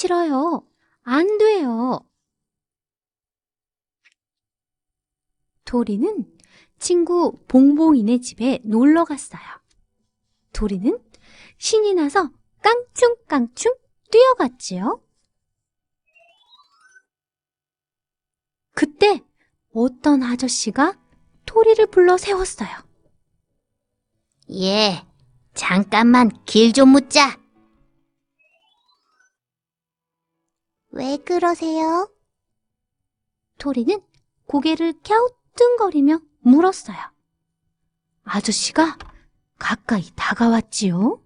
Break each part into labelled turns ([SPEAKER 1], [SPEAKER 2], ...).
[SPEAKER 1] 싫어요. 안 돼요. 도리는 친구 봉봉이네 집에 놀러 갔어요. 도리는 신이 나서 깡충깡충 뛰어갔지요. 그때 어떤 아저씨가 토리를 불러 세웠어요.
[SPEAKER 2] 예, 잠깐만 길 좀 묻자. 왜 그러세요?
[SPEAKER 1] 토리는 고개를 갸우뚱거리며 물었어요. 아저씨가 가까이 다가왔지요.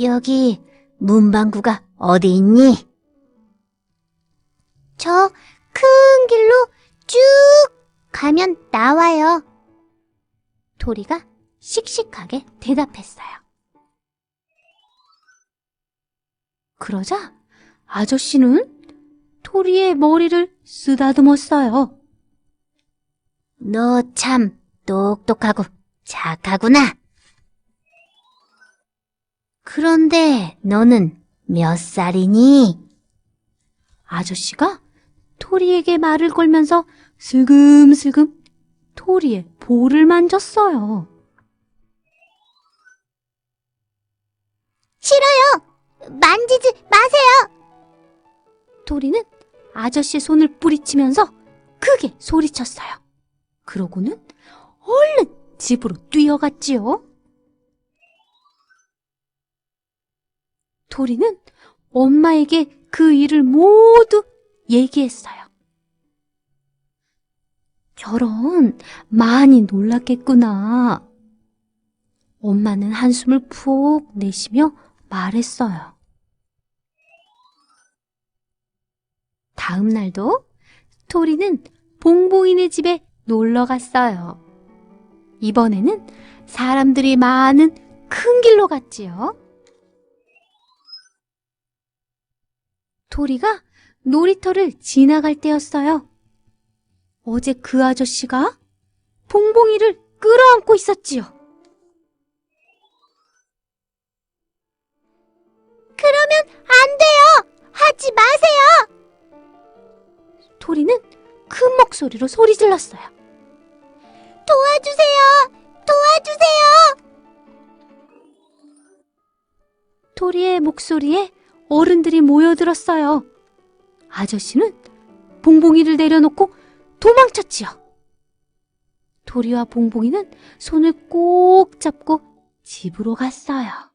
[SPEAKER 2] 여기 문방구가 어디 있니? 저 큰 길로 쭉 가면 나와요.
[SPEAKER 1] 토리가 씩씩하게 대답했어요. 그러자 아저씨는 토리의 머리를 쓰다듬었어요.
[SPEAKER 2] 너 참 똑똑하고 착하구나. 그런데 너는 몇 살이니?
[SPEAKER 1] 아저씨가 토리에게 말을 걸면서 슬금슬금 토리의 볼을 만졌어요.
[SPEAKER 2] 만지지 마세요.
[SPEAKER 1] 토리는 아저씨 손을 뿌리치면서 크게 소리쳤어요. 그러고는 얼른 집으로 뛰어갔지요. 토리는 엄마에게 그 일을 모두 얘기했어요. 결혼 많이 놀랐겠구나. 엄마는 한숨을 푹 내쉬며 말했어요. 다음 날도 토리는 봉봉이네 집에 놀러 갔어요. 이번에는 사람들이 많은 큰 길로 갔지요. 토리가 놀이터를 지나갈 때였어요. 어제 그 아저씨가 봉봉이를 끌어안고
[SPEAKER 2] 있었지요.
[SPEAKER 1] 토리는 큰 목소리로 소리 질렀어요.
[SPEAKER 2] 도와주세요. 도와주세요.
[SPEAKER 1] 토리의 목소리에 어른들이 모여들었어요. 아저씨는 봉봉이를 내려놓고 도망쳤지요. 토리와 봉봉이는 손을 꼭 잡고 집으로 갔어요.